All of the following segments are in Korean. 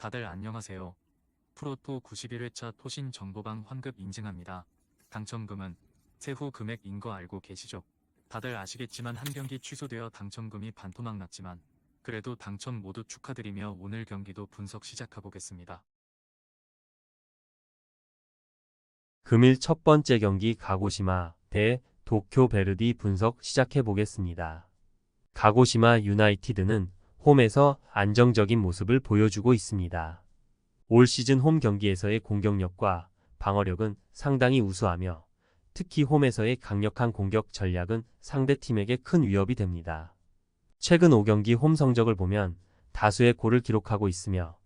다들 안녕하세요. 프로토 91회차 토신 정보방 환급 인증합니다. 당첨금은 세후 금액인 거 알고 계시죠? 다들 아시겠지만 한 경기 취소되어 당첨금이 반토막 났지만 그래도 당첨 모두 축하드리며 오늘 경기도 분석 시작해보겠습니다. 금일 첫 번째 경기 가고시마 대 도쿄 베르디 분석 시작해 보겠습니다. 가고시마 유나이티드는 홈에서 안정적인 모습을 보여주고 있습니다. 올 시즌 홈 경기에서의 공격력과 방어력은 상당히 우수하며 특히 홈에서의 강력한 공격 전략은 상대팀에게 큰 위협이 됩니다. 최근 5경기 홈 성적을 보면 다수의 골을 기록하고 있으며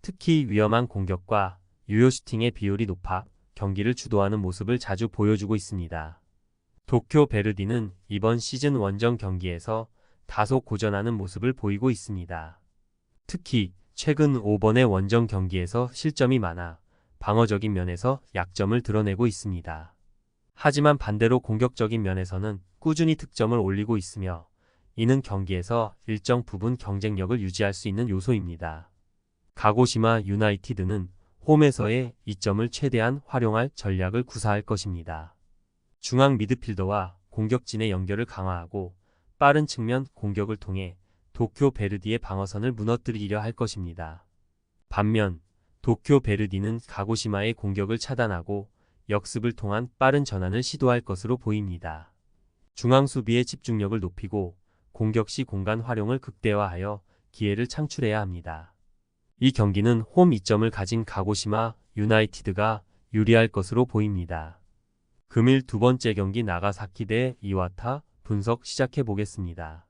특히 위험한 공격과 유효 슈팅의 비율이 높아 경기를 주도하는 모습을 자주 보여주고 있습니다. 도쿄 베르디는 이번 시즌 원정 경기에서 다소 고전하는 모습을 보이고 있습니다. 특히 최근 5번의 원정 경기에서 실점이 많아 방어적인 면에서 약점을 드러내고 있습니다. 하지만 반대로 공격적인 면에서는 꾸준히 득점을 올리고 있으며 이는 경기에서 일정 부분 경쟁력을 유지할 수 있는 요소입니다. 가고시마 유나이티드는 홈에서의 이점을 최대한 활용할 전략을 구사할 것입니다. 중앙 미드필더와 공격진의 연결을 강화하고 빠른 측면 공격을 통해 도쿄 베르디의 방어선을 무너뜨리려 할 것입니다. 반면 도쿄 베르디는 가고시마의 공격을 차단하고 역습을 통한 빠른 전환을 시도할 것으로 보입니다. 중앙 수비의 집중력을 높이고 공격 시 공간 활용을 극대화하여 기회를 창출해야 합니다. 이 경기는 홈 이점을 가진 가고시마 유나이티드가 유리할 것으로 보입니다. 금일 두 번째 경기 나가사키 대 이와타 분석 시작해 보겠습니다.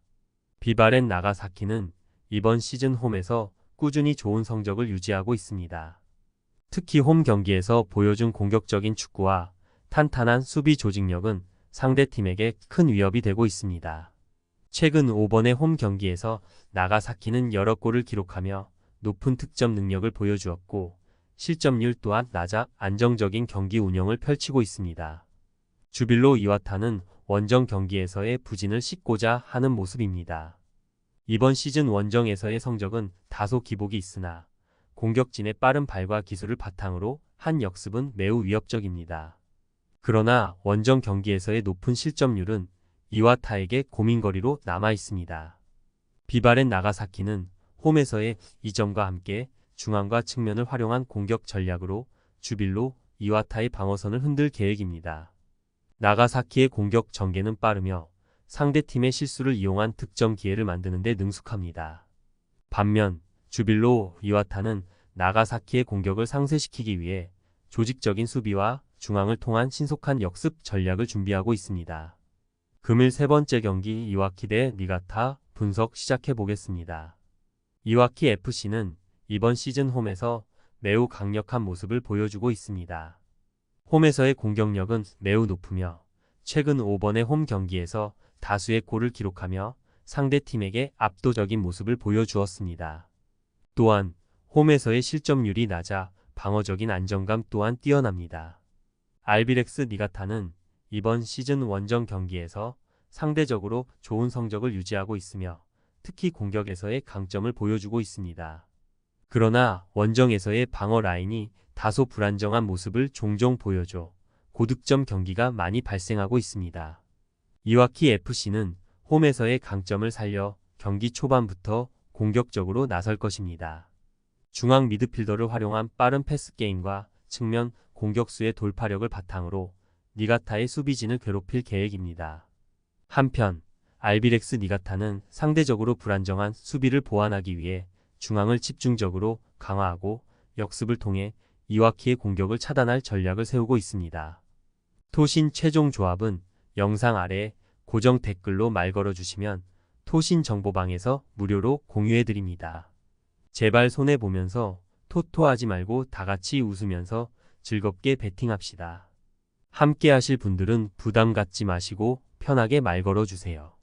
비바렌 나가사키는 이번 시즌 홈에서 꾸준히 좋은 성적을 유지하고 있습니다. 특히 홈 경기에서 보여준 공격적인 축구와 탄탄한 수비 조직력은 상대팀에게 큰 위협이 되고 있습니다. 최근 5번의 홈 경기에서 나가사키는 여러 골을 기록하며 높은 득점 능력을 보여주었고 실점률 또한 낮아 안정적인 경기 운영을 펼치고 있습니다. 주빌로 이와타는 원정 경기에서의 부진을 씻고자 하는 모습입니다. 이번 시즌 원정에서의 성적은 다소 기복이 있으나 공격진의 빠른 발과 기술을 바탕으로 한 역습은 매우 위협적입니다. 그러나 원정 경기에서의 높은 실점률은 이와타에게 고민거리로 남아 있습니다. 비바렌 나가사키는 홈에서의 이점과 함께 중앙과 측면을 활용한 공격 전략으로 주빌로 이와타의 방어선을 흔들 계획입니다. 나가사키의 공격 전개는 빠르며 상대팀의 실수를 이용한 득점 기회를 만드는 데 능숙합니다. 반면 주빌로 이와타는 나가사키의 공격을 상쇄시키기 위해 조직적인 수비와 중앙을 통한 신속한 역습 전략을 준비하고 있습니다. 금일 세 번째 경기 이와키 대 니가타 분석 시작해 보겠습니다. 이와키 FC는 이번 시즌 홈에서 매우 강력한 모습을 보여주고 있습니다. 홈에서의 공격력은 매우 높으며 최근 5번의 홈 경기에서 다수의 골을 기록하며 상대팀에게 압도적인 모습을 보여주었습니다. 또한 홈에서의 실점률이 낮아 방어적인 안정감 또한 뛰어납니다. 알비렉스 니가타는 이번 시즌 원정 경기에서 상대적으로 좋은 성적을 유지하고 있으며 특히 공격에서의 강점을 보여주고 있습니다. 그러나 원정에서의 방어 라인이 다소 불안정한 모습을 종종 보여줘 고득점 경기가 많이 발생하고 있습니다. 이와키 FC는 홈에서의 강점을 살려 경기 초반부터 공격적으로 나설 것입니다. 중앙 미드필더를 활용한 빠른 패스 게임과 측면 공격수의 돌파력을 바탕으로 니가타의 수비진을 괴롭힐 계획입니다. 한편 알비렉스 니가타는 상대적으로 불안정한 수비를 보완하기 위해 중앙을 집중적으로 강화하고 역습을 통해 이와키의 공격을 차단할 전략을 세우고 있습니다. 토신 최종 조합은 영상 아래 고정 댓글로 말 걸어주시면 토신 정보방에서 무료로 공유해드립니다. 제발 손해보면서 토토하지 말고 다같이 웃으면서 즐겁게 베팅합시다. 함께 하실 분들은 부담 갖지 마시고 편하게 말 걸어주세요.